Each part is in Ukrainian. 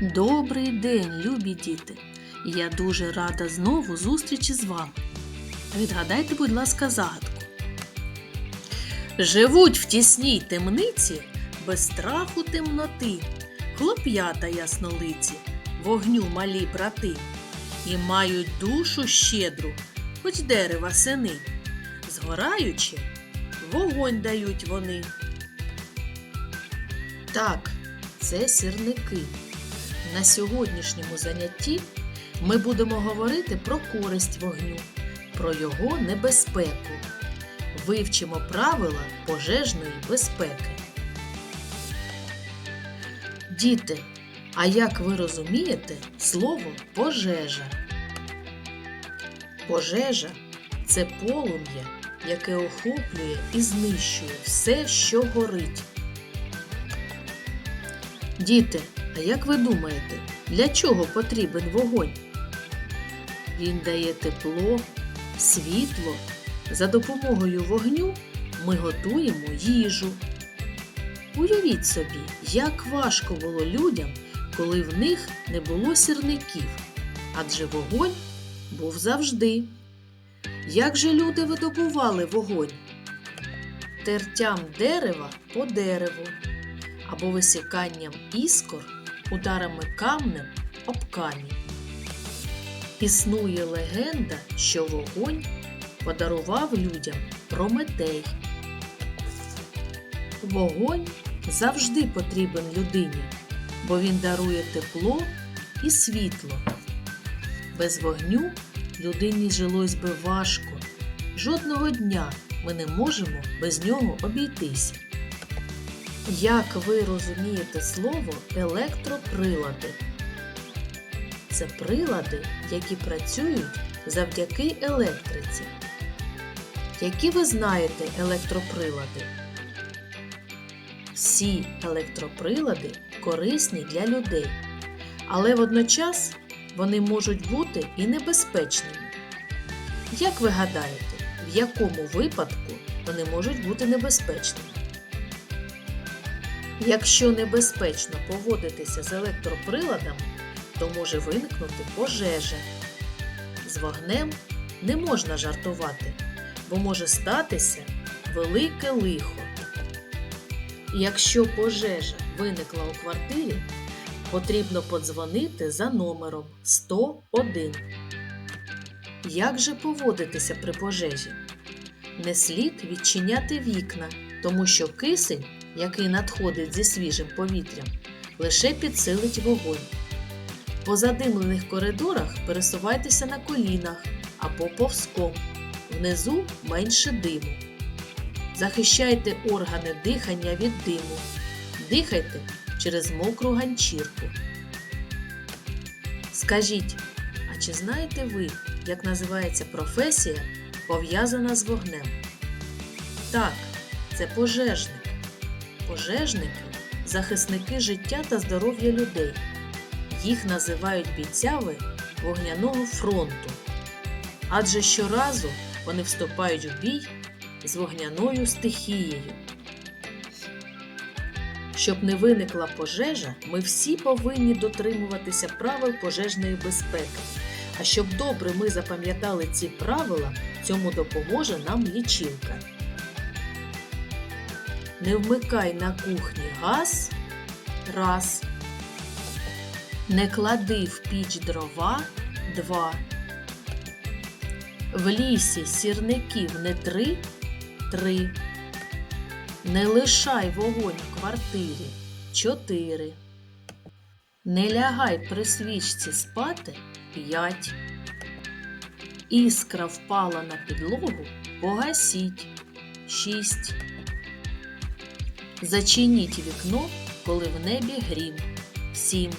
Добрий день, любі діти! Я дуже рада знову зустрічі з вами. Відгадайте, будь ласка, загадку. Живуть в тісній темниці без страху темноти, хлоп'ята яснолиці, вогню малі брати, і мають душу щедру, хоч дерева сини. Згораючи, вогонь дають вони. Так, це сірники. На сьогоднішньому занятті ми будемо говорити про користь вогню, про його небезпеку. Вивчимо правила пожежної безпеки. Діти, а як ви розумієте слово пожежа? Пожежа це полум'я, яке охоплює і знищує все, що горить. Діти, а як ви думаєте, для чого потрібен вогонь? Він дає тепло, світло. За допомогою вогню ми готуємо їжу. Уявіть собі, як важко було людям, коли в них не було сірників, адже вогонь був завжди. Як же люди видобували вогонь? Тертям дерева по дереву або висіканням іскор ударами камнем об камінь. Існує легенда, що вогонь подарував людям Прометей. Вогонь завжди потрібен людині, бо він дарує тепло і світло. Без вогню людині жилось би важко. Жодного дня ми не можемо без нього обійтися. Як ви розумієте слово електроприлади? Це прилади, які працюють завдяки електриці. Які ви знаєте електроприлади? Всі електроприлади корисні для людей, але водночас вони можуть бути і небезпечними. Як ви гадаєте, в якому випадку вони можуть бути небезпечними? Якщо небезпечно поводитися з електроприладами, то може виникнути пожежа. З вогнем не можна жартувати, бо може статися велике лихо. Якщо пожежа виникла у квартирі, потрібно подзвонити за номером 101. Як же поводитися при пожежі? Не слід відчиняти вікна, тому що кисень який надходить зі свіжим повітрям, лише підсилить вогонь. По задимлених коридорах пересувайтеся на колінах або повзком. Внизу менше диму. Захищайте органи дихання від диму. Дихайте через мокру ганчірку. Скажіть, а чи знаєте ви, як називається професія, пов'язана з вогнем? Так, це пожежник. Пожежники захисники життя та здоров'я людей. Їх називають бійцями вогняного фронту. Адже щоразу вони вступають в бій з вогняною стихією. Щоб не виникла пожежа, ми всі повинні дотримуватися правил пожежної безпеки. А щоб добре ми запам'ятали ці правила, цьому допоможе нам лічилка. Не вмикай на кухні газ. Раз. Не клади в піч дрова. Два. В лісі сірників не три. Три. Не лишай вогонь в квартирі. Чотири. Не лягай при свічці спати. П'ять. Іскра впала на підлогу. Погасіть. Шість. Зачиніть вікно, коли в небі грім. 7.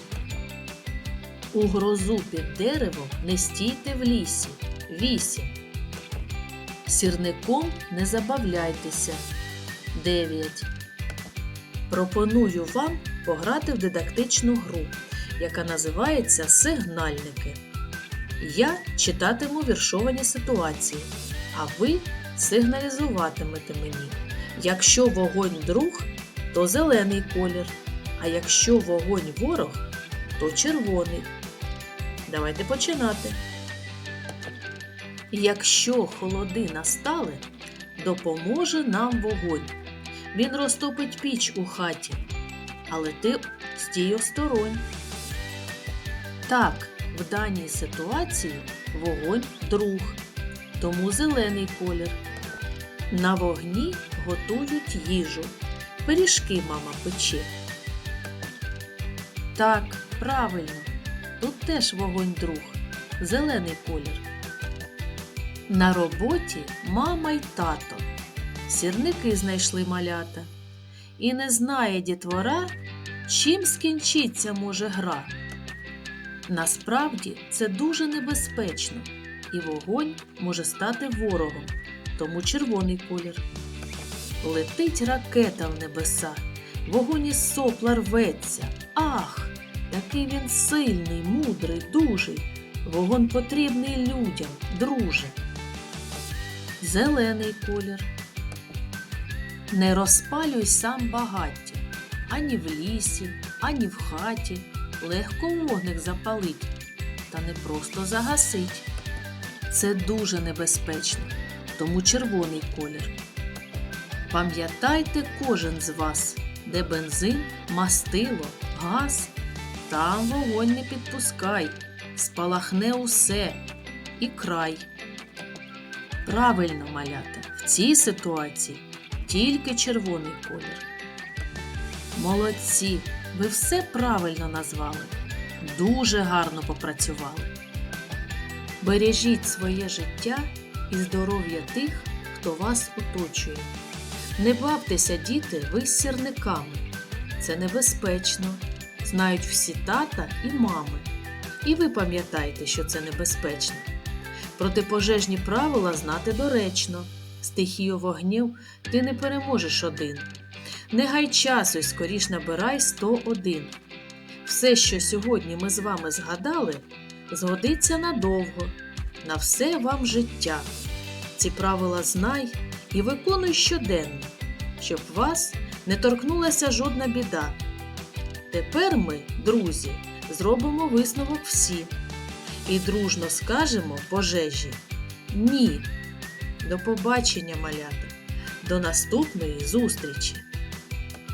У грозу під деревом не стійте в лісі. 8. Сірником не забавляйтеся. 9. Пропоную вам пограти в дидактичну гру, яка називається Сигнальники. Я читатиму віршовані ситуації, а ви сигналізуватимете мені. Якщо вогонь друг, то зелений колір, а якщо вогонь ворог, то червоний. Давайте починати. Якщо холоди настали, допоможе нам вогонь. Він розтопить піч у хаті, але ти стій осторонь. Так, в даній ситуації вогонь друг, тому зелений колір. На вогні готують їжу. Пиріжки мама пече. Так, правильно. Тут теж вогонь друг, зелений колір. На роботі мама й тато. Сірники знайшли малята. І не знає дітвора, чим скінчиться може гра. Насправді це дуже небезпечно, і вогонь може стати ворогом, тому червоний колір. Летить ракета в небеса, вогонь із сопла рветься. Ах, який він сильний, мудрий, дужий. Вогонь потрібний людям, друже. Зелений колір. Не розпалюй сам багаття, ані в лісі, ані в хаті. Легко вогник запалить, та не просто загасить. Це дуже небезпечно, тому червоний колір. Пам'ятайте кожен з вас, де бензин, мастило, газ, там вогонь не підпускай, спалахне усе і край. Правильно, малята, в цій ситуації тільки червоний колір. Молодці, ви все правильно назвали. Дуже гарно попрацювали. Бережіть своє життя і здоров'я тих, хто вас оточує. Не бавтеся, діти, ви з сірниками. Це небезпечно. Знають всі тата і мами. І ви пам'ятайте, що це небезпечно. Протипожежні правила знати доречно. Стихію вогнів ти не переможеш один. Не гай часу й скоріш набирай 101. Все, що сьогодні ми з вами згадали, згодиться надовго, на все вам життя. Ці правила знай і виконуй щоденно, щоб вас не торкнулася жодна біда. Тепер ми, друзі, зробимо висновок всі і дружно скажемо пожежі Ні. До побачення, малята! До наступної зустрічі!